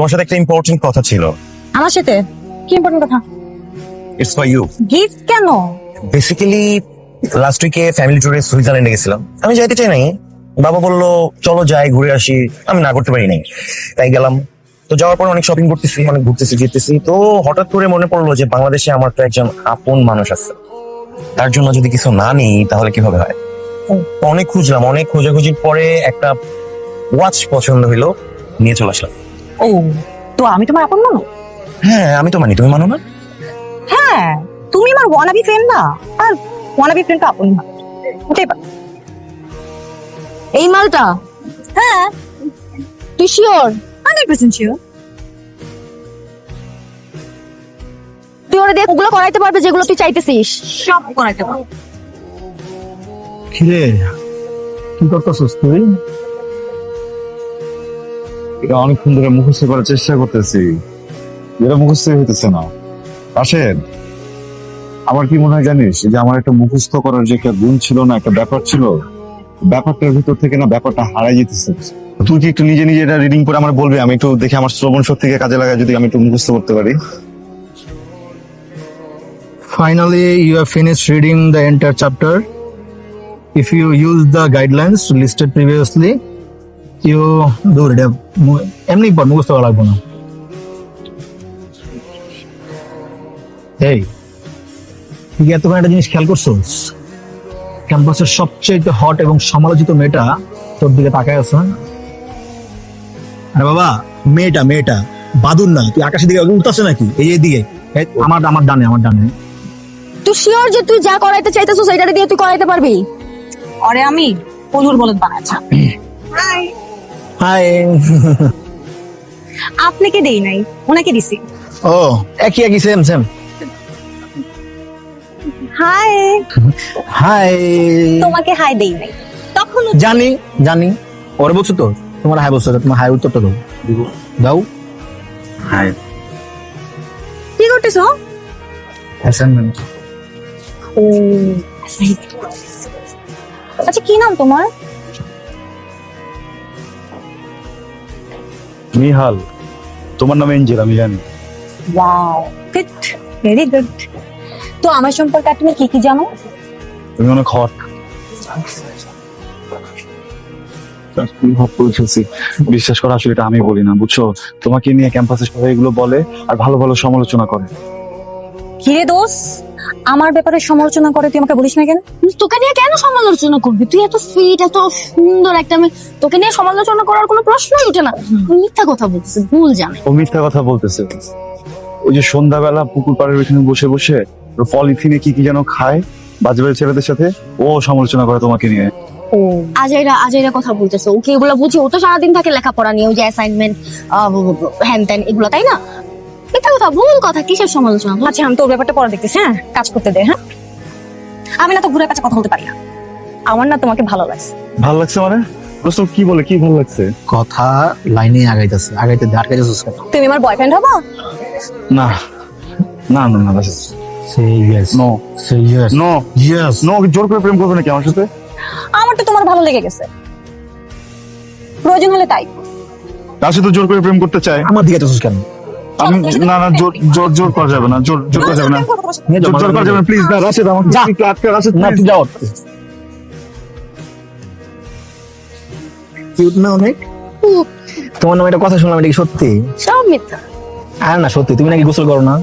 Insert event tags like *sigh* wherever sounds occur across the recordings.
তোমার সাথে একটা ইম্পর্টেন্ট কথা ছিল। আমার সাথে? কি ইম্পর্টেন্ট কথা? ইটস ফর ইউ গিফট কেন? বেসিক্যালি লাস্ট উইকে ফ্যামিলি ট্যুরে সুইজারল্যান্ডে গেছিলাম। আমি যাইতে চাই নাই। বাবা বলল চলো যাই ঘুরে আসি। আমি না করতে পারি নাই। তাই গেলাম। তো যাওয়ার পর অনেক শপিং করতেছি অনেক ঘুরতেছি ফিরতেছি। তো হঠাৎ করে মনে পড়ল যে বাংলাদেশে আমার তো একজন আপন মানুষ আছে। তার জন্য যদি কিছু না নিই তাহলে কীভাবে হয়? অনেক খুঁজলাম। অনেক খোঁজাখুঁজির পরে একটা ওয়াচ পছন্দ হইল নিয়ে চলে আসলাম। ও তো আমি তোমার আপন মানো হ্যাঁ আমি তো মানি তুমি মানো না? হ্যাঁ তুমি আমার ওয়ানাবি ফ্রেন্ড না? আর ওয়ানাবি ফ্রেন্ড আপন না। ওটাই পারে এই মালটা? হ্যাঁ। তুই শিওর হান্ড্রেড পার্সেন্ট শিওর তুই ওরা দিয়ে ওগুলো করাইতে পারবে যেগুলো তুই চাইতেছিস। সব করাইতে পারো কিরে কি করতেছিস তুই? এটা অনেকক্ষণ ধরে মুখস্থ করার চেষ্টা করতেছি। এটা মুখস্থ হইতেছে না। রাশেদ আমার কি মনে হয় জানিস যে আমার একটা মুখস্থ করার যে একটা গুণ ছিল না একটা ব্যাপার ছিল ব্যাপারটার ভিতর থেকে না ব্যাপারটা হারাই যেতেছে। তুই কি একটু নিজে নিজে এটা রিডিং করে আমার বলবি? আমি একটু দেখে আমার শ্রবণ শক্তিকে কাজে লাগায় যদি আমি একটু মুখস্থ করতে পারি। Finally, you have finished reading the entire chapter. If you use the guidelines listed previously, do it. মু- এমনি পর মুখস্থ করা লাগবে না। এই তুই এতক্ষণ একটা জিনিস খেয়াল করছোস ক্যাম্পাসের সবচেয়ে হট এবং সমালোচিত মেয়েটা তোর দিকে তাকায় আছে আরে বাবা মেয়েটা মেয়েটা বাদুর না তুই আকাশের দিকে উঠতেছে নাকি? এই দিকে আমার আমার ডানে আমার ডানে। তুই শিওর যে তুই যা করাইতে চাইতেছিস সেটা দিয়ে তুই করাইতে পারবি? আরে আমি পলুর বলদ বানাচ্ছি। *clears throat* হাই আপনাকে দেই নাই ওনাকে দিছি। ও একই একই সেম সেম হাই হাই তোমাকে হাই দেই নাই। তখন জানি জানি। ওরে বলছো তো? তোমার হাই বলছো তোমার হাই উত্তরটা দাও। দাও। হাই কি করতেছো? অ্যাসাইনমেন্ট ও আচ্ছা কি নাম তোমার? নিহাল তোমার নাম এঞ্জেল আমি জানি। ওয়াও গুড ভেরি গুড তো আমার সম্পর্কে আর তুমি কি কি জানো? তুমি অনেক হট বিশ্বাস করা আসলে এটা আমি বলি না বুঝছ? তোমাকে নিয়ে ক্যাম্পাসে সবাই এগুলো বলে আর ভালো ভালো সমালোচনা করে। কিরে দোষ আমার ব্যাপারে সমালোচনা করে তুই আমাকে বলিস না কেন? তোকে নিয়ে কেন সমালোচনা করবি? তুই এত সুইট এত সুন্দর একটা মেয়ে। তোকে নিয়ে সমালোচনা করার কোনো প্রশ্নই ওঠে না। মিথ্যা কথা বলতেছিস ভুল জানে। ও মিথ্যা কথা বলতেছে। ওই যে সন্ধ্যাবেলা পুকুর পাড়ের ওইখানে বসে বসে পলিথিনে কি কি যেন খায় বাজে বাজে ছেলেদের সাথে ও সমালোচনা করে তোমাকে নিয়ে। ও। আজাইরা আজাইরা কথা বলতেছে। ওকে এগুলো বুঝি ও তো সারাদিন থাকে লেখাপড়া নিয়ে ওই যে অ্যাসাইনমেন্ট হ্যান ত্যান এগুলো তাই না? মিথ্যা কথা ভুল কথা কিসের সমালোচনা? আচ্ছা আমি তোর ব্যাপারটা পরে দেখতেছি হ্যাঁ? কাজ করতে দে হ্যাঁ? আমি না তো ঘুরে কাছে কথা বলতে পারি না। আমার না তোমাকে ভালো লাগছে। ভালো লাগছে মানে? প্রশ্ন কি বলে কি ভালো লাগছে? কথা লাইনে আগাইতেছে আগাইতে আটকাইতেছিস তুমি আমার বয়ফ্রেন্ড হবা? না না না না say yes no say yes no yes no জোর করে প্রেম করবে নাকি আমার সাথে? আমার তো তোমার ভালো লেগে গেছে। প্রয়োজন হলে তাই। তার সাথে জোর করে প্রেম করতে চায়। আমার দিকে আইতেছিস কেন? আমি না না জোর জোর জোর করা যাবে না জোর জোর করা যাবে না। জোর জোর করা যাবে না প্লিজ না রাশেদ আমাকে যা। একটু আটকে রাশেদ না তুই যাও কিউট না অনেক? তোমার নামে একটা কথা শুনলাম এটা কি সত্যি? সব মিথ্যা। আর না সত্যি তুমি নাকি গোসল করো না?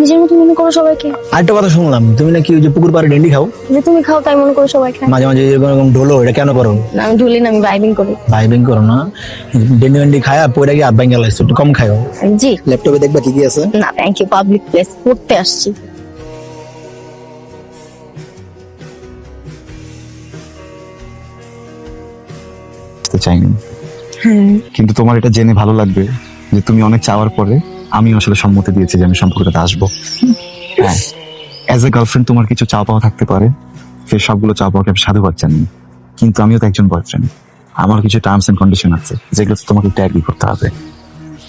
নিজের মতো মনে করো সবাইকে। আরেকটা কথা শুনলাম তুমি নাকি ওই যে পুকুর পাড়ে ডেন্ডি খাও? যে তুমি খাও তাই মনে করো সবাই খায়। মাঝে মাঝে এরকম এরকম ঢোলো এটা কেন করো? না, আমি ঢুলি না আমি ভাইবিং করি। ভাইবিং করো না। ডেন্ডি ডেন্ডি খায়া পরে গিয়ে ভাঙ্গা লাগছে একটু কম খাও জি। ল্যাপটপে দেখবা কি কি আছে? না থ্যাংক ইউ পাবলিক প্লেস পড়তে আসছি। চাইনি। কিন্তু তোমার এটা জেনে ভালো লাগবে যে তুমি অনেক চাওয়ার পরে আমি আসলে সম্মতি দিয়েছি যে আমি সম্পর্কটাতে আসব। হ্যাঁ। অ্যাজ এ গার্লফ্রেন্ড তোমার কিছু চা পাওয়া থাকতে পারে। সে সবগুলো চাওয়া পাওয়াকে আমি সাধুবাদ জানি। কিন্তু আমিও তো একজন বয়ফ্রেন্ড আমার কিছু টার্মস এন্ড কন্ডিশন আছে যেগুলো তোমাকে একটু অ্যাগ্রি করতে হবে।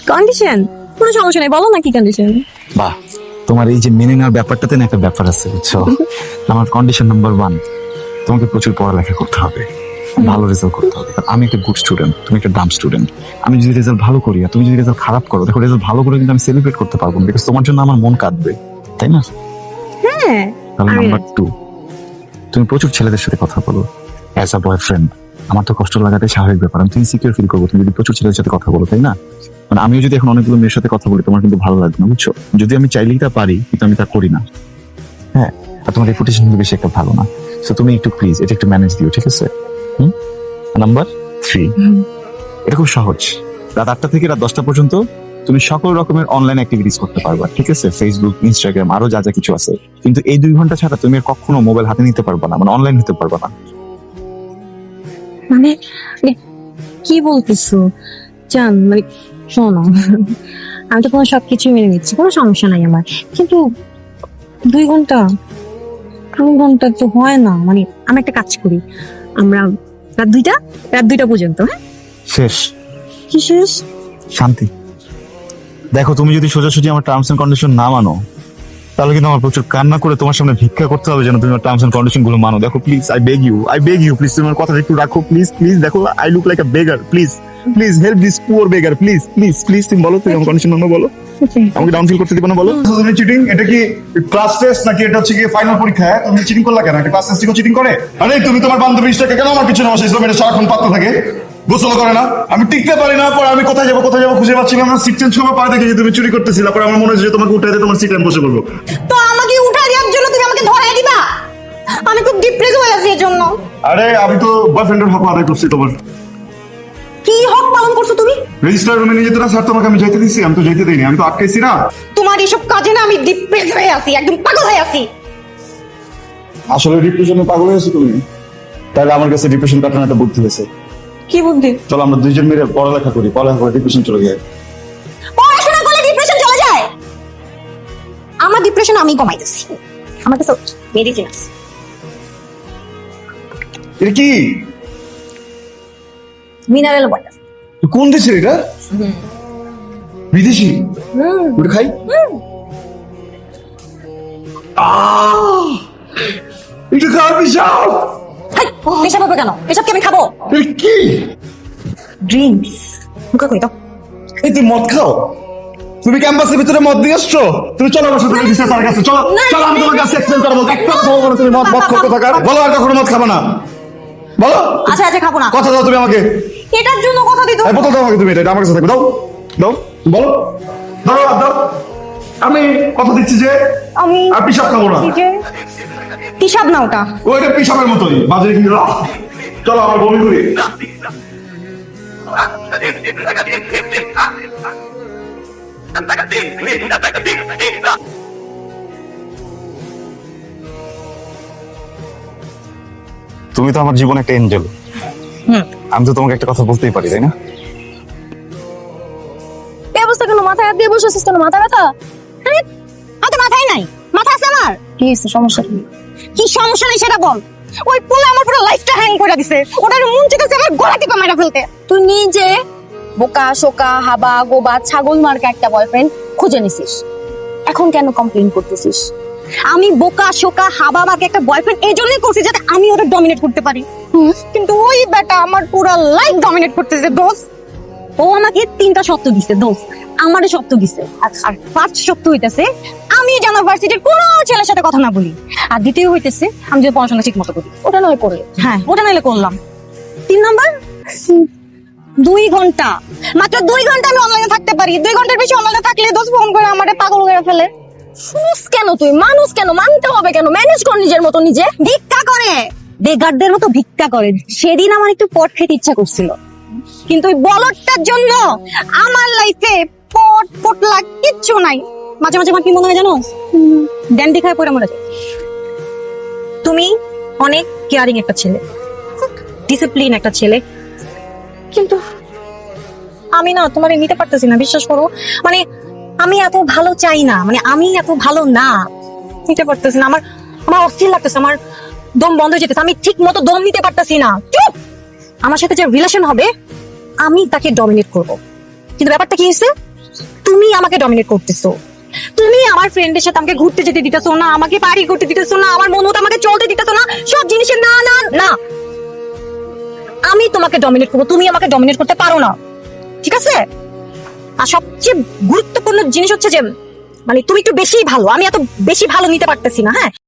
কন্ডিশন কোনো সমস্যা নেই বলো না কি কন্ডিশন বাহ। তোমার এই যে মেনে নেওয়ার ব্যাপারটাতে না একটা ব্যাপার আছে বুঝছ? *laughs* আমার কন্ডিশন নাম্বার ওয়ান তোমাকে প্রচুর পড়ালেখা করতে হবে। ভালো রেজাল্ট করতে হবে। আমি একটা গুড স্টুডেন্ট তুমি একটা ডাম স্টুডেন্ট আমি যদি রেজাল্ট ভালো করি আর তুমি যদি রেজাল্ট খারাপ করো দেখো রেজাল্ট ভালো করে কিন্তু আমি সেলিব্রেট করতে পারব না বিকজ তোমার জন্য আমার মন কাঁদবে তাই না? হ্যাঁ তাহলে নাম্বার টু তুমি প্রচুর ছেলেদের সাথে কথা বলো। অ্যাজ আ বয়ফ্রেন্ড আমার তো কষ্ট লাগাটাই স্বাভাবিক ব্যাপার। আমি তুমি সিকিউর ফিল করব তুমি যদি প্রচুর ছেলেদের সাথে কথা বলো তাই না? মানে আমিও যদি এখন অনেকগুলো মেয়ের সাথে কথা বলি তোমার কিন্তু ভালো লাগবে না বুঝছ? যদি আমি চাইলেই তা পারি কিন্তু আমি তা করি না। হ্যাঁ আর তোমার রেপুটেশন কিন্তু বেশি একটা ভালো না। সো তুমি একটু প্লিজ এটা একটু ম্যানেজ দিও ঠিক আছে? নাম্বার থ্রি এটা খুব সহজ। রাত আটটা থেকে রাত দশটা পর্যন্ত তুমি সকল রকমের অনলাইন অ্যাক্টিভিটিস করতে পারবা ঠিক আছে? ফেসবুক ইনস্টাগ্রাম আরও যা যা কিছু আছে। কিন্তু এই দুই ঘণ্টা ছাড়া তুমি আর কখনো মোবাইল হাতে নিতে পারবা না মানে অনলাইন হতে পারবা না। মানে মানে কি বলতেছো? জান মানে শোনো আমি তো তোমার সবকিছু মেনে নিচ্ছি কোনো সমস্যা নাই আমার। কিন্তু দুই ঘণ্টা দুই ঘণ্টা তো হয় না মানে আমি একটা কাজ করি। আমরা রাত দুইটা? রাত দুইটা পর্যন্ত হ্যাঁ? শেষ। কি শেষ? শান্তি। দেখো তুমি যদি সোজাসুজি আমার টার্মস এন্ড কন্ডিশন না মানো তাহলে কিন্তু আমার প্রচুর কান্না করে তোমার সামনে ভিক্ষা করতে হবে যেন তুমি আমার টার্মস এন্ড কন্ডিশনগুলো মানো। দেখো please I beg you I beg you please তোমার কথা একটু রাখো প্লিজ প্লিজ দেখো I look like a beggar please please help this poor beggar please please please তুমি বলো তুমি আমার কন্ডিশন মানো বলো। আমাকে ডাউন ফিল করতে দিবে না বলো? তুমি চিটিং এটা কি ক্লাস টেস্ট নাকি এটা হচ্ছে কি ফাইনাল পরীক্ষা? হ্যাঁ? তুমি চিটিং করলা কেন? একটা ক্লাস টেস্ট চিটিং করে? আরে তুমি তোমার বান্ধবীটাকে কেন আমার পিছনে বসে ইসলাম এটা সারাক্ষণ পাত্র থাকে গোসল করে না। আমি টিকতে পারি না পরে আমি কোথায় যাব কোথায় যাব খুঁজে পাচ্ছিলাম না। সিট চেঞ্জ করব পরে দেখে যে তুমি চুরি করতেছিলা পরে আমার মনে হচ্ছে যে তোমাকে উঠে তোমার সিটে আমি বসে পড়ব। তো আমাকে উঠা দেওয়ার জন্য তুমি আমাকে ধরাই দিবা? আমি খুব ডিপ্রেস হয়ে আছি এর জন্য আরে আমি তো বয়ফ্রেন্ডের হক আদায় করছি তোমার। কি পালন করছ তুমি? রেজিস্টার রুমে নিয়ে যেতে না স্যার তোমাকে আমি যাইতে দিচ্ছি আমি তো যাইতে দিইনি আমি তো আটকাইছি না। তোমার এসব কাজে না আমি ডিপ্রেস হয়ে আছি একদম পাগল হয়ে আছি। আসলে ডিপ্রেশনে পাগল হয়েছো তুমি? তাহলে আমার কাছে ডিপ্রেশন কাটানোর একটা বুদ্ধি হয়েছে কি বুদ্ধি? চলো আমরা দুইজন মিলে পড়ালেখা করি পড়ালেখা করে ডিপ্রেশন চলে যায়। পড়াশোনা করলে ডিপ্রেশন চলে যায়? আমার ডিপ্রেশন আমি কমাইতেছি। আমার কাছে মেডিসিন আছে। এটা কি? মিনারেল ওয়াটার কোন দেশের এটা? বিদেশি? ওটা খাই! এটা বিশাল হাই পেশাব হবে কেন? পেশাব কি আমি খাব? কি? ড্রিঙ্কস। মুখে কই দাও এই তুই মদ খাও? তুমি ক্যাম্পাসের ভিতরে মদ দিয়ে আসছো? তুমি চলো আমার সাথে কাছে। চলো চলো আমি তোমার কাছে এক্সপ্লেন করব। একটা কথা বলব তুমি মদ মদ খাও থাকার বলো আর কখনো মদ খাব না। বলো। আচ্ছা আচ্ছা খাব না। কথা দাও তুমি আমাকে। এটার জন্য কথা দিত এই বোতল দাও আমাকে তুমি এটা এটা আমার কাছে থাকবে। দাও দাও বলো। দাও দাও, দাও। আমি কথা দিচ্ছি যে আমি আর পিসাব খাব না। যে হিসাব না ওটা। ওইটা পিসাবের মতোই। বাজারে কিনে দাও। চলো আমার বমি করি। তুমি তো আমার জীবনে একটা এঞ্জেল আমি তো তোমাকে একটা কথা বলতেই পারি তাই না? এই অবস্থা কেন? মাথায় হাত দিয়ে বসে আছিস কেন? মাথা ব্যথা? আরে আমার মাথায় নাই। মাথা আছে আমার। কি হয়েছে? সমস্যা কি? কি সমস্যা নেই সেটা বল। ওই পোলা আমার পুরো লাইফটা হ্যাং করে দিছে। ওটার মন চেয়েছে আমার গলা টিপে মেরে ফেলতে। তুই নিজে বোকা শোকা হাবা গোবা ছাগল মার্কা একটা বয়ফ্রেন্ড খুঁজে নিছিস। এখন কেন কমপ্লেইন করতেছিস? আমি বোকা শোকা হাবা মাকে একটা বয়ফ্রেন্ড এই জন্যই করছি যাতে আমি ওটা ডমিনেট করতে পারি। কিন্তু ওই বেটা আমার পুরো লাইফ ডমিনেট করতেছে দোষ ও আমাকে তিনটা শর্ত দিছে দোষ আমারও শর্ত দিছে। আর- আর ফার্স্ট শর্ত হইতেছে আমি যেন ভার্সিটির কোনো ছেলের সাথে কথা না বলি। আর দ্বিতীয় হইতেছে আমি যদি পড়াশোনা ঠিক মতো করি। ওটা নয় করলে হ্যাঁ। ওটা নাইলে করলাম। তিন নাম্বার? দুই ঘণ্টা। মাত্র দুই ঘণ্টা আমি অনলাইনে থাকতে পারি। দুই ঘণ্টার বেশি অনলাইনে থাকলে দোষ ফোন করে আমারে পাগল করে ফেলে। শুনুস কেন তুই? মানুষ কেন? মানতে হবে কেন? ম্যানেজ কর নিজের মতো নিজে। ভিক্ষা করে। বেগারদের মতো ভিক্ষা করে সেদিন আমার একটু পট খেতে ইচ্ছা করছিল। কিন্তু ওই বলদটার জন্য আমার লাইফে পট পটলা কিচ্ছু নাই। মাঝে মাঝে আমার কি মনে হয় জানো? ড্যান্ডি খায় মরে যায়। তুমি অনেক কেয়ারিং একটা ছেলে। ডিসিপ্লিন একটা ছেলে। কিন্তু আমি না তোমার নিতে পারতেছি না, বিশ্বাস করো। মানে আমি এত ভালো চাই না। মানে আমি এত ভালো না। নিতে পারতেছি না। আমার আমার অস্থির লাগতেছে। আমার দম বন্ধ হয়ে যেতেছে, আমি ঠিক মতো দম নিতে পারতেছি না। চুপ! আমার সাথে যে রিলেশন হবে, আমি তাকে ডমিনেট করব। কিন্তু ব্যাপারটা কি হয়েছে? তুমি আমাকে ডমিনেট করতেছো। তুমি আমার ফ্রেন্ডের সাথে আমাকে ঘুরতে যেতে দিতেছো না, আমাকে পার্টি করতে দিতেছো না, আমার মন মতো আমাকে চলতে দিতেছো না, সব জিনিসের না না না। আমি তোমাকে ডমিনেট করব, তুমি আমাকে ডমিনেট করতে পারো না। ঠিক আছে? আর সবচেয়ে গুরুত্বপূর্ণ জিনিস হচ্ছে যে মানে তুমি একটু বেশি ভালো, আমি এত বেশি ভালো নিতে পারতেছি না হ্যাঁ?